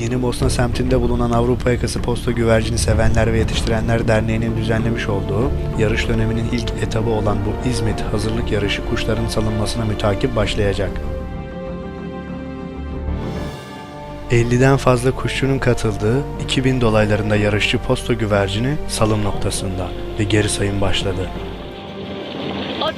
Yeni Bosna semtinde bulunan Avrupa Yakası Posta Güvercini Sevenler ve Yetiştirenler Derneği'nin düzenlemiş olduğu yarış döneminin ilk etabı olan bu İzmit hazırlık yarışı kuşların salınmasına mütakip başlayacak. 50'den fazla kuşçunun katıldığı 2000 dolaylarında yarışçı posta güvercini salım noktasında ve geri sayım başladı. Aç.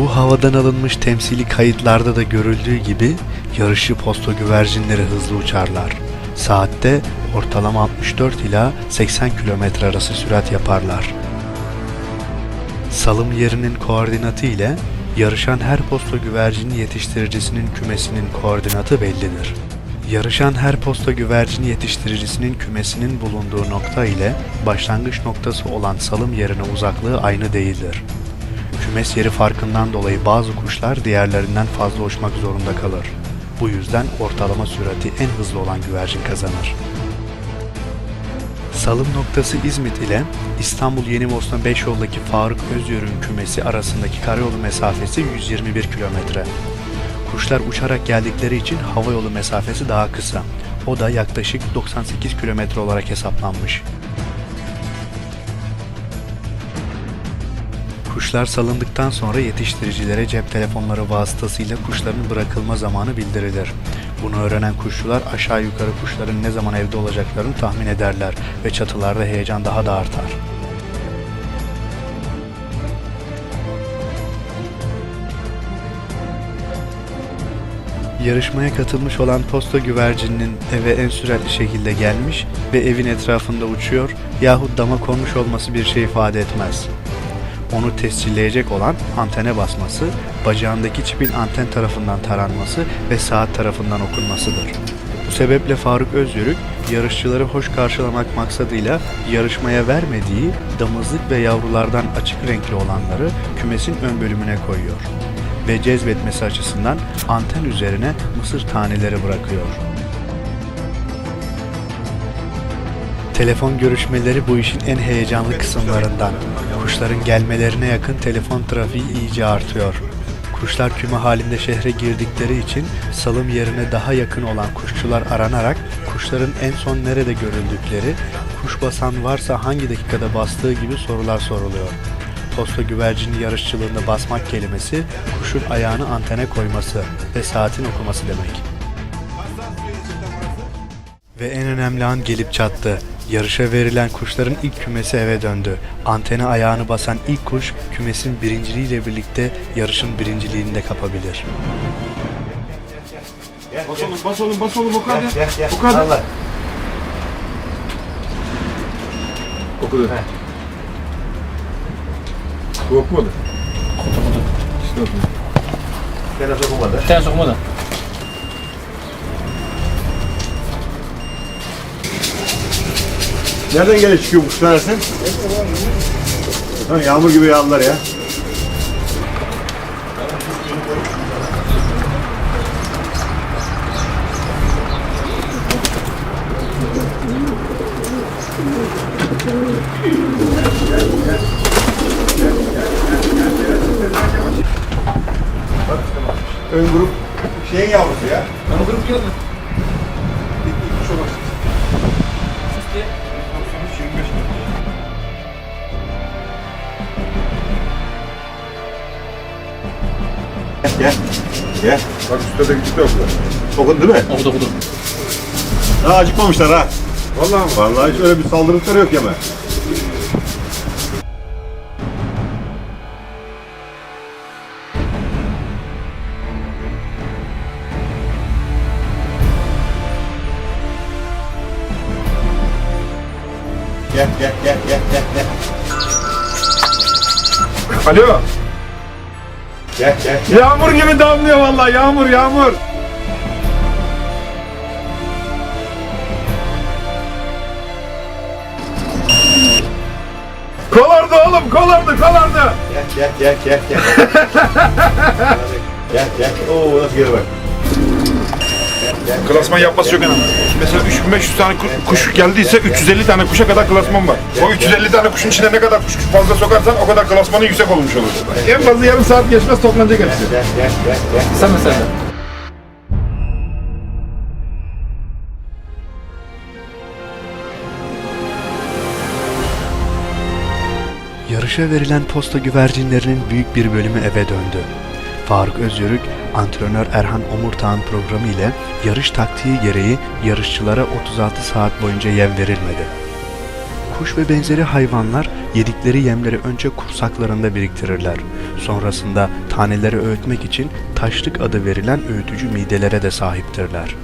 Bu havadan alınmış temsili kayıtlarda da görüldüğü gibi yarışı posta güvercinleri hızlı uçarlar. Saatte ortalama 64 ila 80 km arası sürat yaparlar. Salım yerinin koordinatı ile yarışan her posta güvercini yetiştiricisinin kümesinin koordinatı bellidir. Yarışan her posta güvercini yetiştiricisinin kümesinin bulunduğu nokta ile başlangıç noktası olan salım yerine uzaklığı aynı değildir. Kümes yeri farkından dolayı bazı kuşlar diğerlerinden fazla uçmak zorunda kalır. Bu yüzden ortalama sürati en hızlı olan güvercin kazanır. Salım noktası İzmit ile İstanbul Yeni Bosna 5 yoldaki Faruk Özyörük'ün kümesi arasındaki karayolu mesafesi 121 kilometre. Kuşlar uçarak geldikleri için hava yolu mesafesi daha kısa. O da yaklaşık 98 kilometre olarak hesaplanmış. Kuşlar salındıktan sonra yetiştiricilere cep telefonları vasıtasıyla kuşların bırakılma zamanı bildirilir. Bunu öğrenen kuşçular aşağı yukarı kuşların ne zaman evde olacaklarını tahmin ederler ve çatılarda heyecan daha da artar. Yarışmaya katılmış olan posta güvercininin eve en süratli şekilde gelmiş ve evin etrafında uçuyor yahut dama konmuş olması bir şey ifade etmez. Onu tescilleyecek olan antene basması, bacağındaki çipin anten tarafından taranması ve saat tarafından okunmasıdır. Bu sebeple Faruk Özyörük, yarışçıları hoş karşılamak maksadıyla yarışmaya vermediği damızlık ve yavrulardan açık renkli olanları kümesin ön bölümüne koyuyor ve cezbetmesi açısından anten üzerine mısır taneleri bırakıyor. Telefon görüşmeleri bu işin en heyecanlı kısımlarından. Kuşların gelmelerine yakın telefon trafiği iyice artıyor. Kuşlar küme halinde şehre girdikleri için salım yerine daha yakın olan kuşçular aranarak kuşların en son nerede görüldükleri, kuş basan varsa hangi dakikada bastığı gibi sorular soruluyor. Posta güvercini yarışçılığında basmak kelimesi kuşun ayağını antene koyması ve saatin okuması demek. Ve en önemli an gelip çattı. Yarışa verilen kuşların ilk kümesi eve döndü. Antene ayağını basan ilk kuş kümesin birinciliğiyle birlikte yarışın birinciliğini de kapabilir. Bas oğlum, bas oğlum, bas oğlum o kadar. O kadar. Okudu. Bu okumadı. İşte okudu. Bir tane sokma da. Nereden geliyor çıkıyor bu sen? Ha, yağmur gibi yağdılar ya. Bak üstte de küçük de okudu. Değil mi? Okudu okudu. Daha acıkmamışlar ha. Vallahi mi? Vallahi hiç öyle bir saldırıkları yok yeme. Gel gel gel gel gel gel. Alo. Gel gel. Yağmur gibi damlıyor vallahi yağmur yağmur. Kolardı oğlum kolardı kolardı. Gel gel gel gel gel. gel gel. Oo nasıl geliyor bak. Klasman yapması çok önemli. Mesela 3500 tane ku- kuş geldiyse 350 tane kuşa kadar klasman var. O 350 tane kuşun içine ne kadar kuş fazla sokarsan o kadar klasmanın yüksek olmuş olur. En fazla yarım saat geçmez toplanacak hepsi. Gel gel gel gel. Sen mesela. Yarışa verilen posta güvercinlerinin büyük bir bölümü eve döndü. Faruk Özyörük, antrenör Erhan Omurtağ'ın programı ile yarış taktiği gereği yarışçılara 36 saat boyunca yem verilmedi. Kuş ve benzeri hayvanlar yedikleri yemleri önce kursaklarında biriktirirler. Sonrasında taneleri öğütmek için taşlık adı verilen öğütücü midelere de sahiptirler.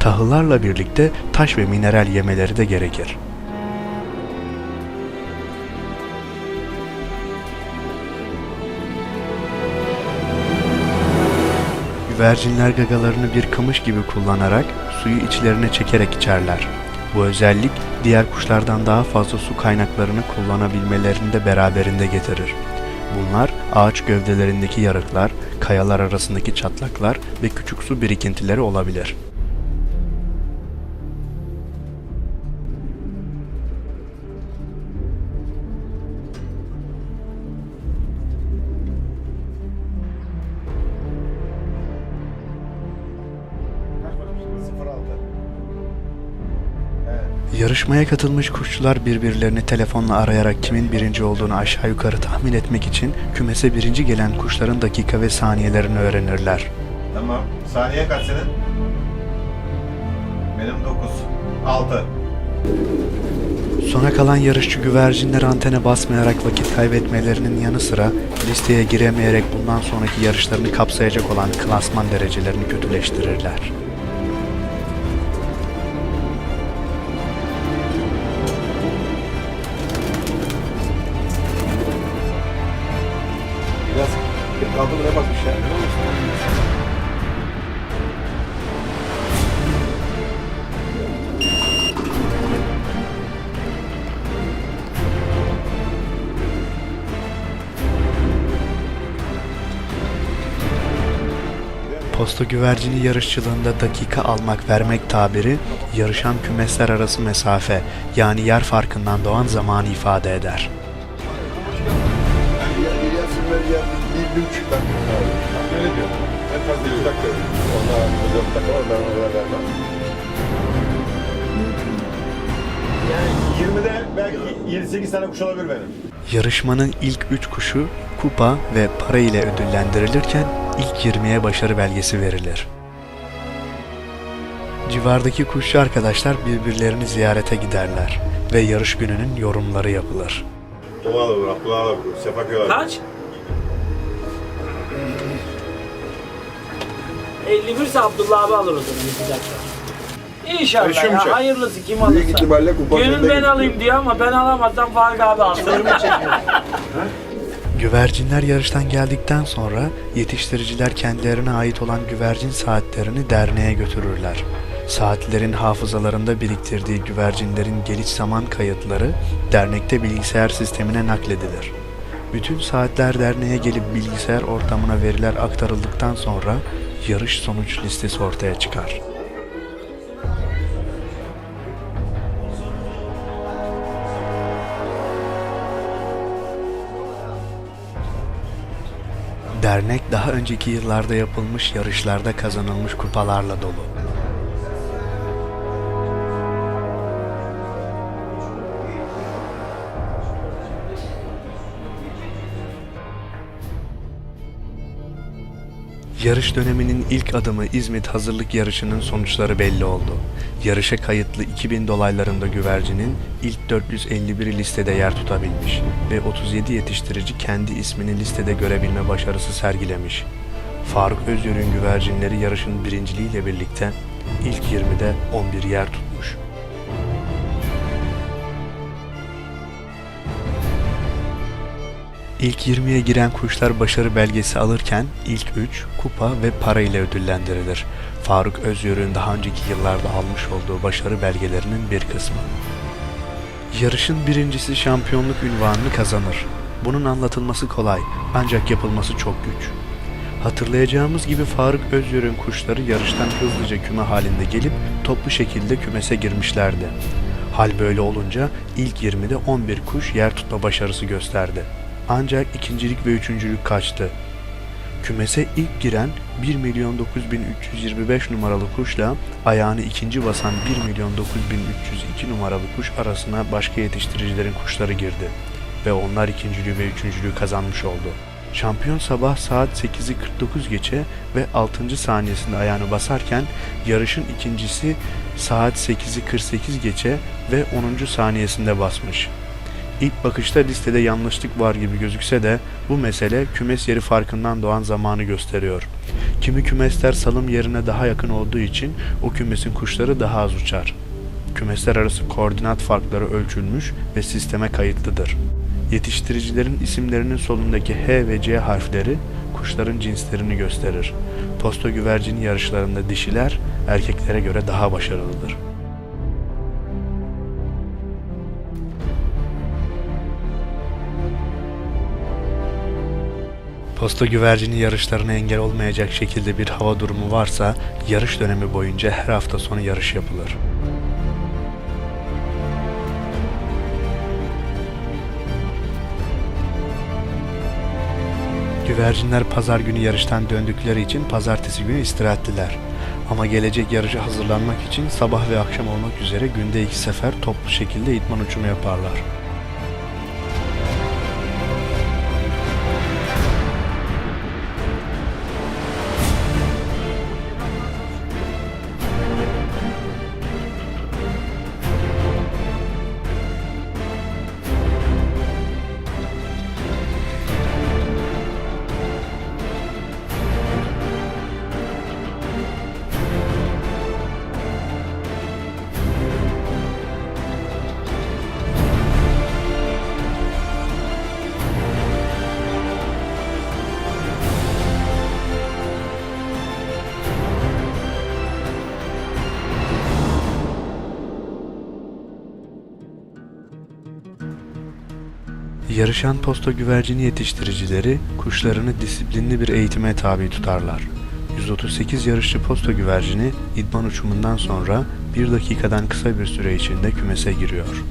Tahıllarla birlikte taş ve mineral yemeleri de gerekir. Güvercinler gagalarını bir kamış gibi kullanarak suyu içlerine çekerek içerler. Bu özellik diğer kuşlardan daha fazla su kaynaklarını kullanabilmelerini de beraberinde getirir. Bunlar ağaç gövdelerindeki yarıklar, kayalar arasındaki çatlaklar ve küçük su birikintileri olabilir. Yarışmaya katılmış kuşçular birbirlerini telefonla arayarak kimin birinci olduğunu aşağı yukarı tahmin etmek için kümese birinci gelen kuşların dakika ve saniyelerini öğrenirler. Tamam. Saniye kaç senin? Benim 9. 6. Sona kalan yarışçı güvercinler antene basmayarak vakit kaybetmelerinin yanı sıra listeye giremeyerek bundan sonraki yarışlarını kapsayacak olan klasman derecelerini kötüleştirirler. Biraz kaldırmaya bakmış ya. Posta güvercini yarışçılığında dakika almak vermek tabiri yarışan kümesler arası mesafe yani yer farkından doğan zamanı ifade eder. Bir, buçuk dakika. Öyle diyor. En fazla 2 dakika. Onlar 4 dakika var ben ona vermem. Yani 20'de belki 7-8 tane kuş olabilir benim. Yarışmanın ilk 3 kuşu kupa ve para ile ödüllendirilirken ilk 20'ye başarı belgesi verilir. Civardaki kuşçu arkadaşlar birbirlerini ziyarete giderler ve yarış gününün yorumları yapılır. Doğa da vur, Abdullah da vur, Sefa Köy da vur. Kaç? 51 ise Abdullah abi alır o zaman bir dakika. İnşallah ya hayırlısı kim alırsa. ihtimalle kupa Gönül ben gidiyor. alayım diyor ama ben alamazsam Faruk abi alsın. Güvercinler yarıştan geldikten sonra yetiştiriciler kendilerine ait olan güvercin saatlerini derneğe götürürler. Saatlerin hafızalarında biriktirdiği güvercinlerin geliş zaman kayıtları dernekte bilgisayar sistemine nakledilir. Bütün saatler derneğe gelip bilgisayar ortamına veriler aktarıldıktan sonra yarış sonuç listesi ortaya çıkar. Dernek daha önceki yıllarda yapılmış yarışlarda kazanılmış kupalarla dolu. Yarış döneminin ilk adımı İzmit hazırlık yarışının sonuçları belli oldu. Yarışa kayıtlı 2000 dolaylarında güvercinin ilk 451 listede yer tutabilmiş ve 37 yetiştirici kendi ismini listede görebilme başarısı sergilemiş. Faruk Özyörük'ün güvercinleri yarışın birinciliğiyle birlikte ilk 20'de 11 yer tutmuş. İlk 20'ye giren kuşlar başarı belgesi alırken ilk 3 kupa ve para ile ödüllendirilir. Faruk Özyörük'ün daha önceki yıllarda almış olduğu başarı belgelerinin bir kısmı. Yarışın birincisi şampiyonluk ünvanını kazanır. Bunun anlatılması kolay ancak yapılması çok güç. Hatırlayacağımız gibi Faruk Özyörük'ün kuşları yarıştan hızlıca küme halinde gelip toplu şekilde kümese girmişlerdi. Hal böyle olunca ilk 20'de 11 kuş yer tutma başarısı gösterdi. Ancak ikincilik ve üçüncülük kaçtı. Kümese ilk giren 1 milyon 9325 numaralı kuşla ayağını ikinci basan 1 milyon 9302 numaralı kuş arasına başka yetiştiricilerin kuşları girdi ve onlar ikinciliği ve üçüncülüğü kazanmış oldu. Şampiyon sabah saat 8'i 49 geçe ve 6. saniyesinde ayağını basarken yarışın ikincisi saat 8'i 48 geçe ve 10. saniyesinde basmış. İlk bakışta listede yanlışlık var gibi gözükse de bu mesele kümes yeri farkından doğan zamanı gösteriyor. Kimi kümesler salım yerine daha yakın olduğu için o kümesin kuşları daha az uçar. Kümesler arası koordinat farkları ölçülmüş ve sisteme kayıtlıdır. Yetiştiricilerin isimlerinin solundaki H ve C harfleri kuşların cinslerini gösterir. Posta güvercini yarışlarında dişiler erkeklere göre daha başarılıdır. Posta güvercini yarışlarına engel olmayacak şekilde bir hava durumu varsa yarış dönemi boyunca her hafta sonu yarış yapılır. Güvercinler pazar günü yarıştan döndükleri için pazartesi günü istirahatliler. Ama gelecek yarışa hazırlanmak için sabah ve akşam olmak üzere günde iki sefer toplu şekilde itman uçumu yaparlar. Yarışan posta güvercini yetiştiricileri kuşlarını disiplinli bir eğitime tabi tutarlar. 138 yarışçı posta güvercini idman uçumundan sonra 1 dakikadan kısa bir süre içinde kümese giriyor.